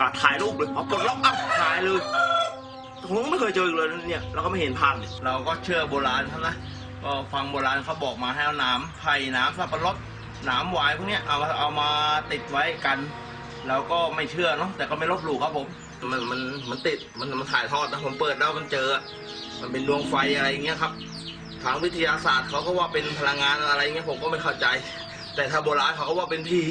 ก็ถ่ายรูปเลยพอปลดล็อกอ้าวถ่ายเลยผมไม่เคยเจออีกเลยเนี่ยเราก็ไม่เห็นภาพเนี่ยเราก็เชื่อโบราณเขานะก็ฟังโบราณเขาบอกมาให้เอาน้ำไผ่น้ำสับปะรดน้ำหวายพวกเนี้ยเอามาเอามาติดไว้กันเราก็ไม่เชื่อเนาะแต่ก็ไม่ลบหลู่ครับผมมันมันมันติดมันมันถ่ายทอดนะผมเปิดแล้วมันเจอ มันเป็นดวงไฟอะไรอย่างเงี้ยครับ ทางวิทยาศาสตร์เขาก็ว่าเป็นพลังงานอะไรเงี้ยผมก็ไม่เข้าใจ แต่ถ้าโบราณเขาก็ว่าเป็นผี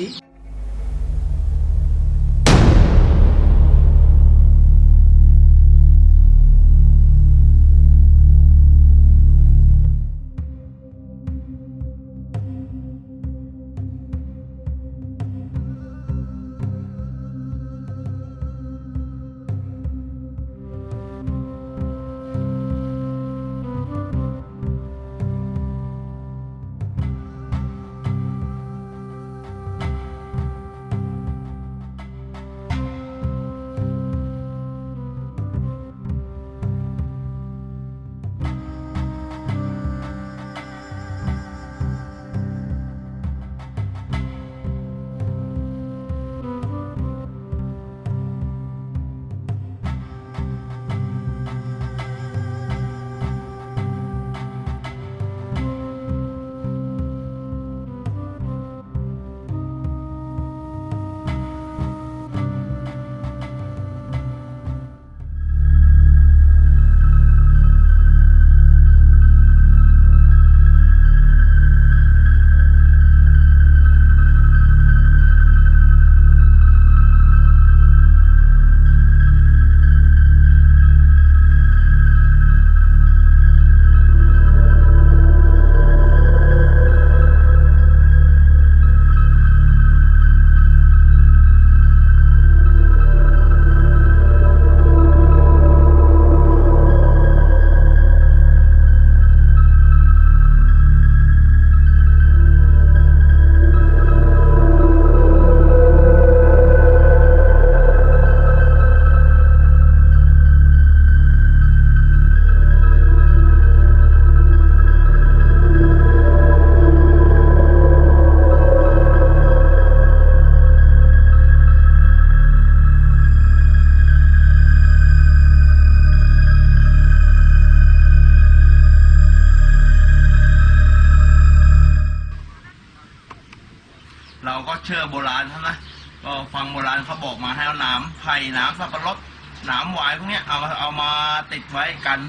เชื่อโบราณเขานะก็ฟังโบราณเขาบอกมาให้เอาน้ำไผ่หน้ำสับปะรดหน้ำหวายพวกเนี้ยเอามาเอามาติดไว้กัน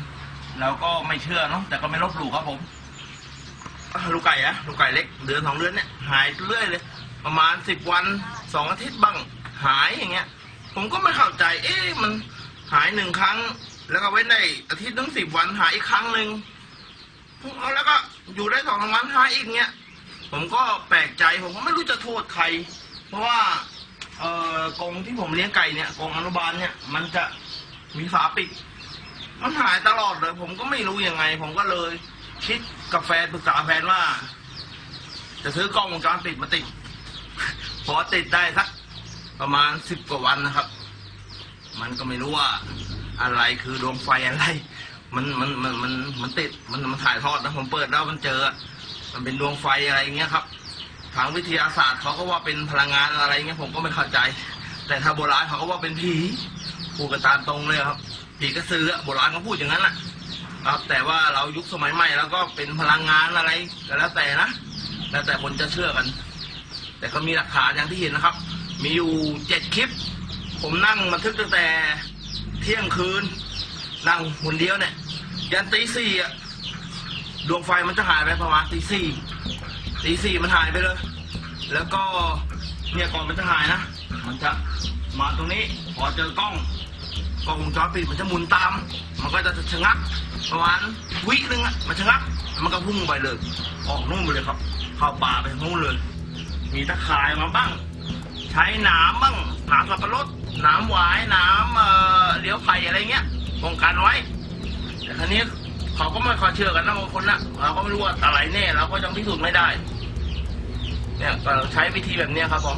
เราก็ไม่เชื่อเนาะแต่ก็ไม่ลบหลู่ครับผมลูกไก่อะลูกไก่เล็กเดือนสองเดือนเนี่ยหายเรื่อยเลย ประมาณสิบวันสองอาทิตย์บ้างหายอย่างเงี้ย ผมก็ไม่เข้าใจ เอ๊ะมันหายหนึ่งครั้ง แล้วก็ไว้ในอาทิตย์ถึงสิบวันหายอีกครั้งหนึ่งเอาแล้วก็อยู่ได้สองสามวันหายอีกเงี้ย ผมก็แปลกใจผมก็ไม่รู้จะโทษใคร เพราะว่าเอ่อกรงที่ผมเลี้ยงไก่เนี่ยกรงอนุบาลเนี่ย มันจะมีฝาปิด มันหายตลอดเลย ผมก็ไม่รู้ยังไง ผมก็เลยคิดกับแฟนปรึกษาแฟนว่า จะซื้อกล้องวงจรปิดมาติดพอติดได้สักประมาณสิบกว่าวันนะครับ มันก็ไม่รู้ว่าอะไรคือดวงไฟอะไร มันมันมันมันมันติดมันมันถ่ายทอดนะผมเปิดแล้วมันเจอ มันเป็นดวงไฟอะไรอย่างเงี้ยครับ ทางวิทยาศาสตร์เขาก็ว่าเป็นพลังงานอะไรเงี้ยผมก็ไม่เข้าใจ แต่ถ้าโบราณเขาก็ว่าเป็นผีพูดกันตามตรงเลยครับ ผีกระสืออโบราณเขาพูดอย่างนั้นน่ะครับ แต่ว่าเรายุคสมัยใหม่แล้วก็เป็นพลังงานอะไรก็แล้วแต่นะแล้วแต่คนจะเชื่อกัน แต่ก็มีหลักฐานอย่างที่เห็นนะครับ มีอยู่เจ็ดคลิป ผมนั่งบันทึกตั้งแต่เที่ยงคืน นั่งคนเดียวเนี่ย ยันตีสี่อะ ดวงไฟมันจะหายไปประมาณตีสี่ตีสี่มันหายไปเลย แล้วก็เนี่ยก่อนมันจะหายนะ มันจะมาตรงนี้พอเจอกล้องกล้องวงจรปิดมันจะหมุนตาม มันก็จะชะงักประมาณวิหนึ่งอะมันชะงัก มันก็พุ่งไปเลย ออกนู่นไปเลยครับ เข้าป่าไปนู่นเลย มีตะข่ายมาบ้าง ใช้หนามบ้างหนามสับปะรดหนามหวายหนามเอ่อเลี้ยวไผ่อะไรเงี้ยป้องกันไว้แต่ทีนี้ เขาก็ไม่ค่อยเชื่อกันนะบางคนนะเราก็ไม่รู้ว่าอะไรแน่เราก็ยังพิสูจน์ไม่ได้ เนี่ยก็ใช้วิธีแบบนี้ครับผม